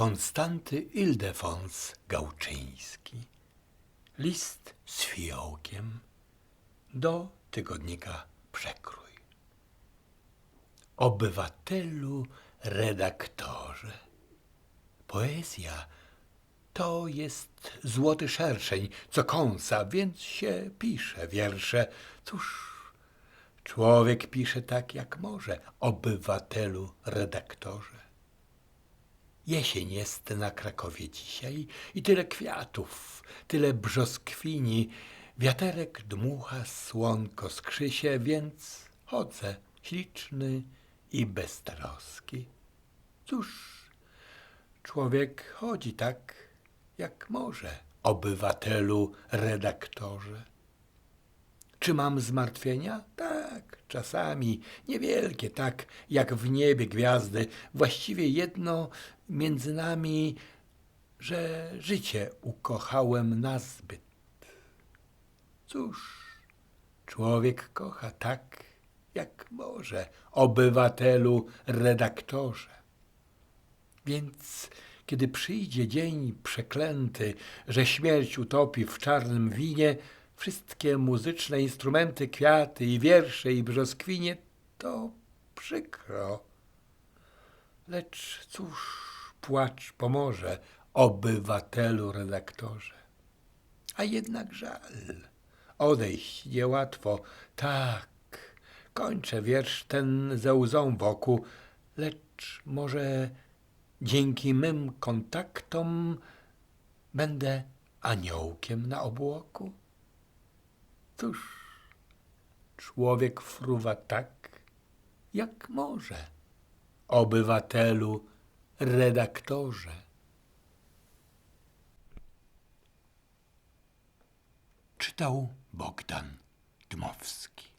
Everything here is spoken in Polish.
Konstanty Ildefons Gałczyński. List z fiołkiem do tygodnika Przekrój. Obywatelu, redaktorze. Poezja to jest złoty szerszeń, co kąsa, więc się pisze wiersze. Cóż, człowiek pisze tak, jak może, obywatelu, redaktorze. Jesień jest na Krakowie dzisiaj i tyle kwiatów, tyle brzoskwini. Wiaterek dmucha, słonko skrzysie, więc chodzę śliczny i beztroski. Cóż, człowiek chodzi tak, jak może, obywatelu, redaktorze. Czy mam zmartwienia? Tak, czasami niewielkie, tak jak w niebie gwiazdy. Właściwie jedno między nami, że życie ukochałem nazbyt. Cóż, człowiek kocha tak, jak może, obywatelu, redaktorze. Więc kiedy przyjdzie dzień przeklęty, że śmierć utopi w czarnym winie wszystkie muzyczne instrumenty, kwiaty i wiersze i brzoskwinie, to przykro. Lecz cóż płacz pomoże obywatelu redaktorze. A jednak żal. Odejść niełatwo. Tak, kończę wiersz ten ze łzą wokół, lecz może dzięki mym kontaktom będę aniołkiem na obłoku? Cóż, człowiek fruwa tak, jak może. Obywatelu, redaktorze. Czytał Bogdan Dmowski.